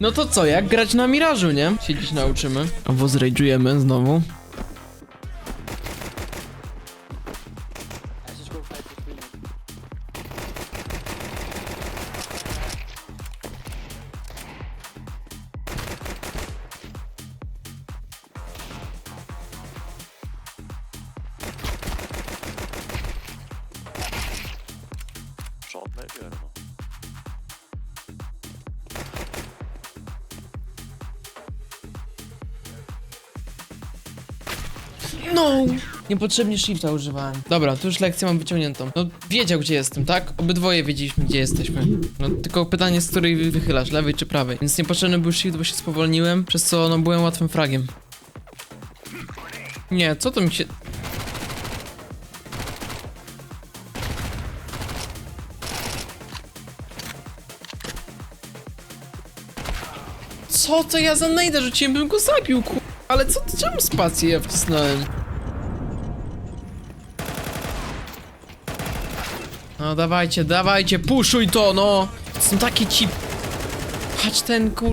No to co, jak grać na Mirażu, nie? Siedzieć nauczymy. Albo zrajdżujemy znowu. No! Niepotrzebnie shifta używałem. Dobra, tu już lekcję mam wyciągniętą. No, wiedział gdzie jestem, tak? Obydwoje wiedzieliśmy gdzie jesteśmy. No, tylko pytanie z której wy- wychylasz, lewej czy prawej. Więc niepotrzebny był shift, bo się spowolniłem, przez co no byłem łatwym fragiem. Nie, co to mi się... Co to ja za najda rzuciłem, bym go zabił, ku... Ale co czemu spację ja wcisnąłem? No dawajcie, dawajcie, puszuj to, no! Są takie ci... Patrz ten kur...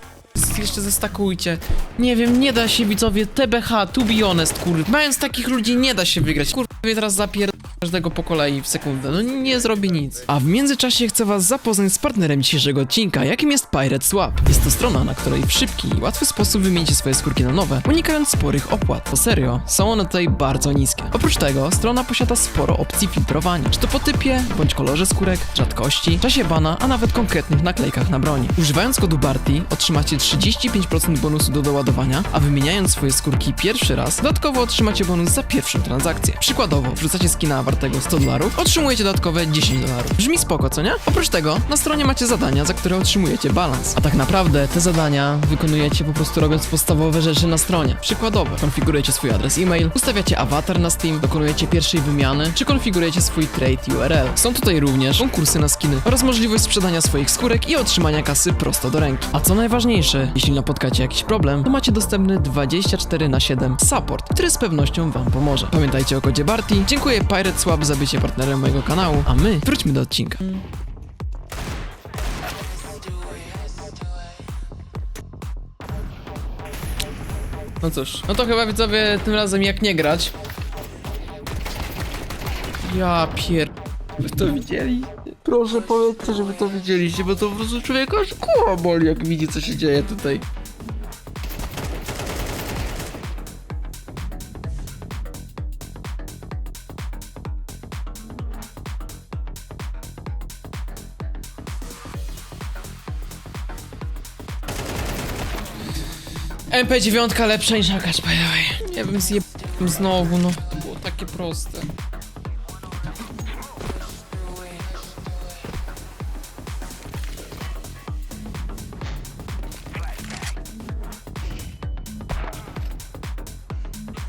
Jeszcze zestakujcie. Nie wiem, nie da się widzowie, TBH, to be honest, kur... Mając takich ludzi nie da się wygrać. Kur... teraz zapier... każdego po kolei w sekundę, no nie zrobię nic. A w międzyczasie chcę was zapoznać z partnerem dzisiejszego odcinka, jakim jest Pirate Swap. Jest to strona, na której w szybki i łatwy sposób wymienicie swoje skórki na nowe, unikając sporych opłat. To serio, są one tutaj bardzo niskie. Oprócz tego, strona posiada sporo opcji filtrowania, czy to po typie, bądź kolorze skórek, rzadkości, czasie bana, a nawet konkretnych naklejkach na broni. Używając kodu BARTI otrzymacie 35% bonusu do doładowania, a wymieniając swoje skórki pierwszy raz, dodatkowo otrzymacie bonus za pierwszą transakcję. Przykładowo, wrzucacie skina wartego 100 dolarów, otrzymujecie dodatkowe 10 dolarów. Brzmi spoko, co nie? Oprócz tego, na stronie macie zadania, za które otrzymujecie balans. A tak naprawdę te zadania wykonujecie po prostu robiąc podstawowe rzeczy na stronie. Przykładowo, konfigurujecie swój adres e-mail, ustawiacie awatar na Steam, dokonujecie pierwszej wymiany, czy konfigurujecie swój trade URL. Są tutaj również konkursy na skiny oraz możliwość sprzedania swoich skórek i otrzymania kasy prosto do ręki. A co najważniejsze, jeśli napotkacie jakiś problem, to macie dostępny 24 na 7 support, który z pewnością wam pomoże. Pamiętajcie o kodzie Barty. Dziękuję Pirate Swap za bycie partnerem mojego kanału, a my wróćmy do odcinka. No cóż, no to chyba widzowie tym razem jak nie grać. Ja pier... Wy to widzieli? Proszę powiedzcie, że wy to widzieliście, bo to po prostu człowieka aż boli, jak widzi co się dzieje tutaj. MP9 lepsza niż Akash, by the way. Nie wiem, zjeb... znowu, no. To było takie proste.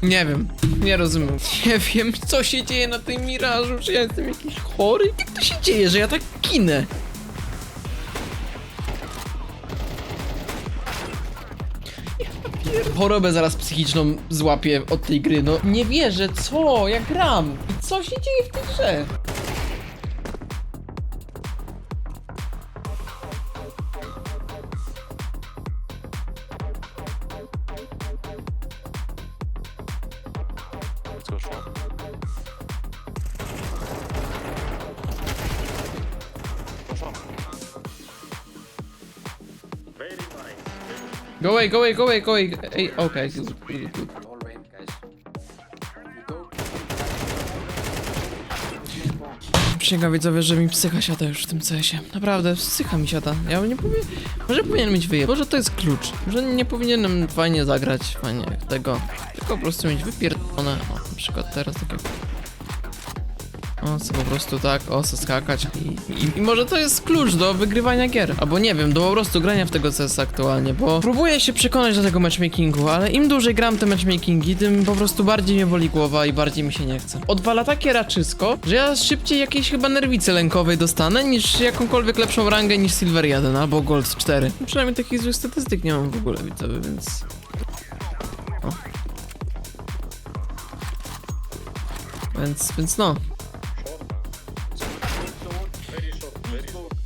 Nie wiem, nie rozumiem. Nie wiem, co się dzieje na tym mirażu, czy ja jestem jakiś chory? Jak to się dzieje, że ja tak ginę? Chorobę zaraz psychiczną złapię od tej gry. No nie wierzę, co? Ja gram. I co się dzieje w tej grze? Go away, go away, go away, go away. Ej, okej, good, good, good. all rain, guys. We go. Przysięgam widzowie, że mi psycha siada już w tym CS-ie. Naprawdę, psycha mi siada. Ja nie powiem... Może powinien mieć wyje. Może to jest klucz. Może nie powinienem fajnie zagrać, fajnie tego. Tylko po prostu mieć wypierdolone. O, na przykład teraz tak jak... O, co po prostu tak, o, co skakać I, i, i może to jest klucz do wygrywania gier. Albo nie wiem, do po prostu grania w tego CS aktualnie Bo próbuję się przekonać do tego matchmakingu Ale im dłużej gram te matchmakingi, tym po prostu bardziej mnie boli głowa i bardziej mi się nie chce. Odwala takie raczysko, że ja szybciej jakiejś chyba nerwicy lękowej dostanę Niż jakąkolwiek lepszą rangę niż Silver 1 albo Gold 4 Przynajmniej takich złych statystyk nie mam w ogóle widzowie, więc... O. Więc, więc no,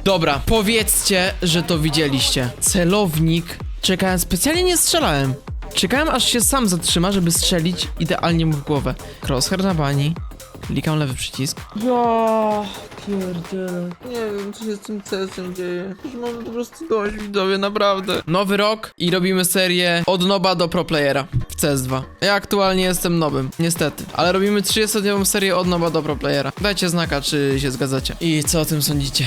Dobra, powiedzcie, że to widzieliście. Celownik. Czekałem, specjalnie nie strzelałem. Czekałem, aż się sam zatrzyma, żeby strzelić idealnie mu w głowę. Crosshair na bani. Klikam lewy przycisk. Ja pierdzielę. Nie wiem, co się z tym CS-em dzieje. Już mam po prostu dość, widzowie, naprawdę. Nowy rok i robimy serię od noba do pro playera w CS2. Ja aktualnie jestem nobym, niestety. Ale robimy 30-dniową serię od noba do pro playera. Dajcie znaka, czy się zgadzacie. I co o tym sądzicie?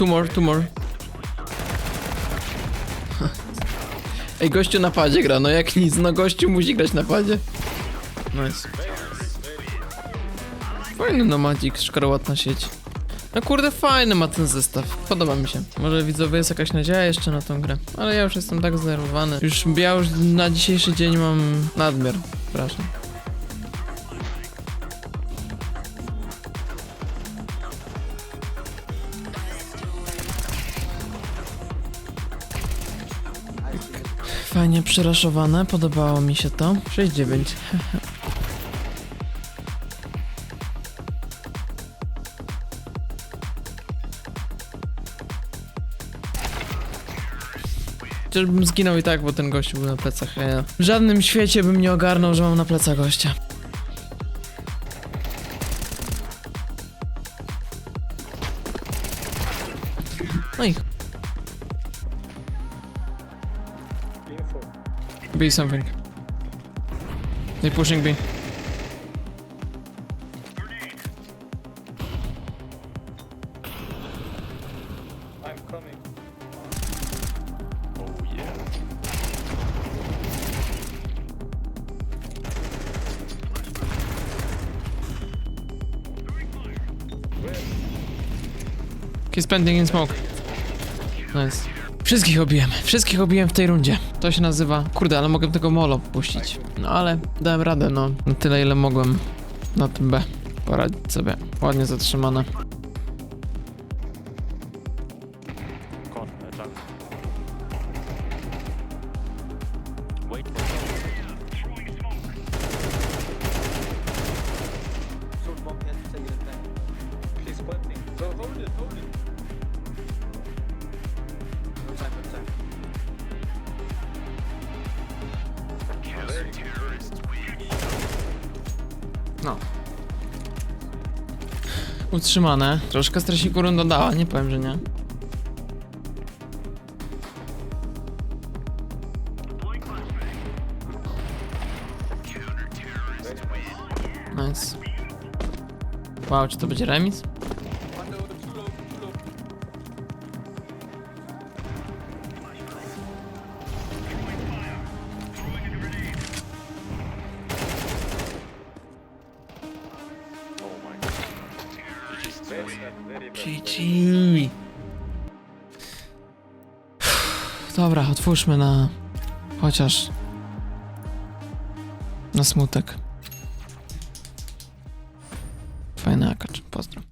Two more, two more. Ej, gościu na padzie gra, no jak nic, no gościu musi grać na padzie. Nice. Fajny nomadzik, szkarłatna sieć. No kurde, fajny ma ten zestaw. Podoba mi się. Może widzowie jest jakaś nadzieja jeszcze na tą grę. Ale ja już jestem tak zdenerwowany. Już, ja już na dzisiejszy dzień mam nadmiar. Przepraszam. Fajnie przeraszowane, podobało mi się to. 6-9. Chociażbym zginął i tak, bo ten gościu był na plecach. Ja w żadnym świecie bym nie ogarnął, że mam na plecach gościa. B something. They pushing B. Oh yeah. He's pending in smoke. Nice. Wszystkich obiłem, wszystkich obiłem w tej rundzie. To się nazywa... Kurde, ale mogę tego molo puścić. No ale dałem radę, no. Na tyle, ile mogłem na tym B poradzić sobie. Ładnie zatrzymane. No. Utrzymane. Troszkę stresiku runda dała, nie powiem, że nie. Nice. Wow, czy to będzie remis? GG. Dobra, otwórzmy na... Chociaż... Na smutek. Fajny akacz, pozdro.